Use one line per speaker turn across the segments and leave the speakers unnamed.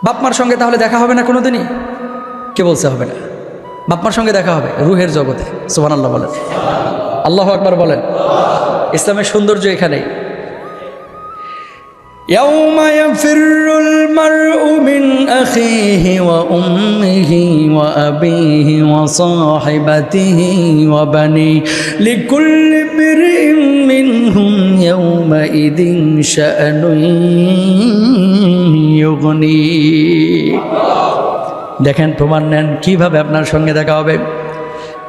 বাপমার সঙ্গে তাহলে দেখা হবে না কোনোদিনই কে বলছে হবে না বাপমার সঙ্গে দেখা হবে রুহের জগতে সোহান আল্লাহ বলেন আল্লাহ আকবার বলেন ইসলামের সৌন্দর্য এখানেই يوم يفر المرء من أخيه وأمه وأبيه وصاحبته وبنيه لكل امرئ منهم يومئذ شأن يغنيه দেখেন প্রমাণ নেন কিভাবে আপনার সঙ্গে দেখা হবে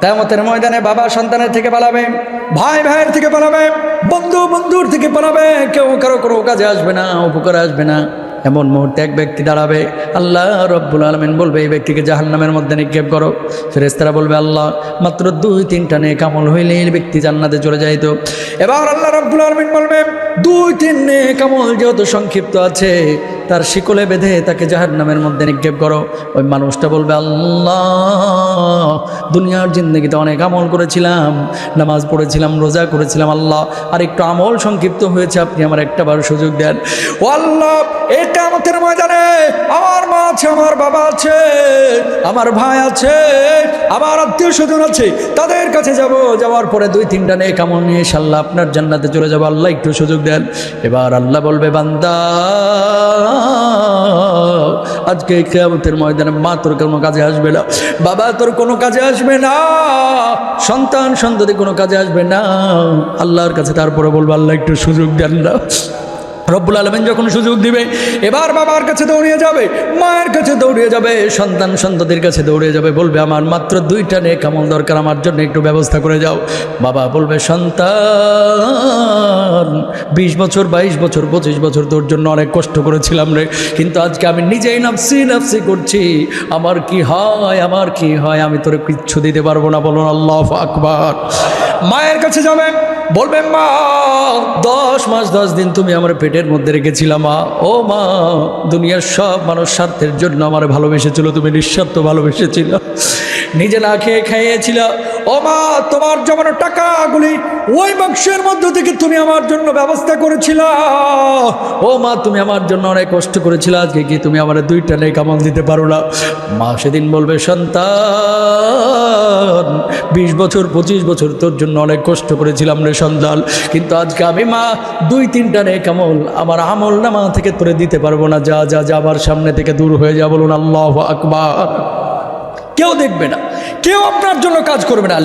তেমতের ময়দানে বাবা সন্তানের থেকে পালাবে ভাই ভাইয়ের থেকে পালাবে বন্ধু বন্ধুর থেকে পালাবে কেউ কারো কোনো কাজে আসবে না উপকার আসবে না এমন মুহূর্তে এক ব্যক্তি দাঁড়াবে, আল্লাহ রব্বুল আলমিন বলবে, এই ব্যক্তিকে জাহান্নামের মধ্যে নিক্ষেপ করো। ফেরেস্তারা বলবে, আল্লাহ, মাত্র দুই তিনটা নে কামল হইলে এই ব্যক্তি জান্নাতে চলে যাইতো। এবার আল্লাহ রব্বুল আলমিন বলবে দুই তিন নে কামল যেহেতু সংক্ষিপ্ত আছে, তার শিকলে বেঁধে তাকে জাহান্নামের মধ্যে নিক্ষেপ করো। ওই মানুষটা বলবে, আল্লাহ দুনিয়ার জিন্দগিতে অনেক আমল করেছিলাম, নামাজ পড়েছিলাম, রোজা করেছিলাম, আল্লাহ, আর একটু আমল সংক্ষিপ্ত হয়েছে, আপনি আমার একটা বার সুযোগ দেন। ও আল্লাহ এটা আমাদের ময়দানে আমার মা আছে, আমার বাবা আছে, আমার ভাই আছে, আমার আত্মীয় স্বজন আছে, তাদের কাছে যাব, যাওয়ার পরে দুই তিনটা নেক আমল নিয়ে ইনশাল্লাহ আপনার জান্নাতে চলে যাব। আল্লাহ একটু সুযোগ দেন। এবার আল্লাহ বলবে, বান্দা, আজকে কেয়ামতের ময়দানে মা তোর কোনো কাজে আসবে না, বাবা তোর কোনো কাজে আসবে না, সন্তান সন্ততি কোনো কাজে আসবে না। আল্লাহর কাছে তারপরে বলব, আল্লাহ একটু সুযোগ দেন না। রব্বুল আলমেন যখন সুযোগ দিবে, এবার বাবার কাছে দৌড়িয়ে যাবে, মায়ের কাছে দৌড়িয়ে যাবে, সন্তান সন্ততির কাছে দৌড়িয়ে যাবে, বলবে, আমার মাত্র দুইটা নে কামল দরকার, আমার জন্য একটু ব্যবস্থা করে যাও। বাবা বলবে, সন্তান, বিশ বছর, বাইশ বছর, পঁচিশ বছর তোর জন্য অনেক কষ্ট করেছিলাম রে, কিন্তু আজকে আমি নিজেই নাফসি নাফসি করছি। আমার কি হয়, আমার কি হয়, আমি তোরে কিচ্ছু দিতে পারব না। বলুন, আল্লাহ আকবার। মায়ের কাছে যাবে। বলবে মা, দশ মাস, দশ দিন তুমি আমার পেটের মধ্যে রেখেছিলাম মা। ও মা, দুনিয়ার সব মানুষ স্বার্থের জন্য আমার ভালোবেসেছিল, তুমি নিঃস্বার্থ ভালোবেসেছিল। নিজে না খেয়ে খাইয়েছিল। ও মা, তোমার জমানো টাকাগুলি ওই বাক্সের মধ্য থেকে তুমি আমার জন্য ব্যবস্থা করেছিল। ও মা, তুমি আমার জন্য অনেক কষ্ট করেছিল, আজকে কি তুমি আমার দুইটা নেই কামাল দিতে পারো না? মা সেদিন বলবে, সন্তান, বিশ বছর, পঁচিশ বছর তোর জন্য অনেক কষ্ট করেছিলাম রে সন্তান। কিন্তু আজকে আমি মা, দুই তিনটা নেই কামল আমার আমল না মা থেকে তুলে দিতে পারব না। যা যা যা আমার সামনে থেকে দূর হয়ে যা বলুন আল্লাহ আকবার। কেউ দেখবে না, কেউ আপনার জন্য কাজ করবে না।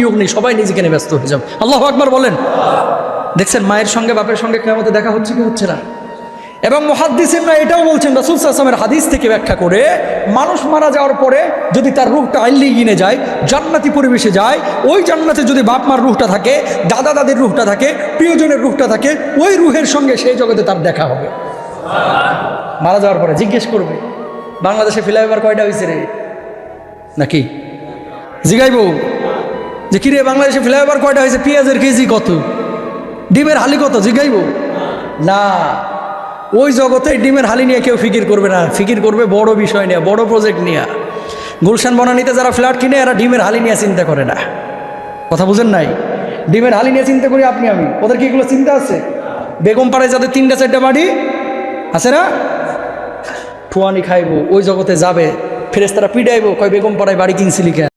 ইউগনি, সবাই নিজেকে নিয়ে ব্যস্ত হয়ে যাবে। আল্লাহ আকবার বলেন। দেখছেন, মায়ের সঙ্গে বাপের সঙ্গে কেমতে দেখা হচ্ছে কি হচ্ছে না? এবং মহাদ্দিসিনরা এটাও বলছেন, রাসুল আসলামের হাদিস থেকে ব্যাখ্যা করে, মানুষ মারা যাওয়ার পরে যদি তার রুহটা আইলি গিনে যায়, জান্নাতি পরিবেশে যায়, ওই জান্নাতে যদি বাপ মার রুহটা থাকে, দাদা দাদির রুহটা থাকে, প্রিয়জনের রুহটা থাকে, ওই রুহের সঙ্গে সেই জগতে তার দেখা হবে। মারা যাওয়ার পরে জিজ্ঞেস করবে, বাংলাদেশে ফ্লাইওভার কয়টা হয়েছে রে? নাকি? জিগাইব, যে কিরে বাংলাদেশে ফ্লাইওভার কয়টা হয়েছে পেঁয়াজের কেজি কত? ডিমের হালি কত? জিগাইব। না। ওই জগতে ডিমের হালি নিয়ে কেউ ফিকির করবে না। ফিকির করবে বড় বিষয় নিয়ে, বড় প্রজেক্ট নিয়ে। গুলশান বনানিতে যারা ফ্ল্যাট কিনে, এরা ডিমের হালি নিয়ে চিন্তা করে না। কথা বুঝেন নাই? ডিমের হালি নিয়ে চিন্তা করি আপনি, আমি। ওদের কি এগুলো চিন্তা আছে? বেগম পাড়ায় যাদের তিনটা চারটা বাড়ি, আছে না? ঠুয়ানি খাইবো, ওই জগতে যাবে ফেরেস্তারা পিডাইবো কয় বেগম পাড়ায় বাড়ি কিনছিলি কেন?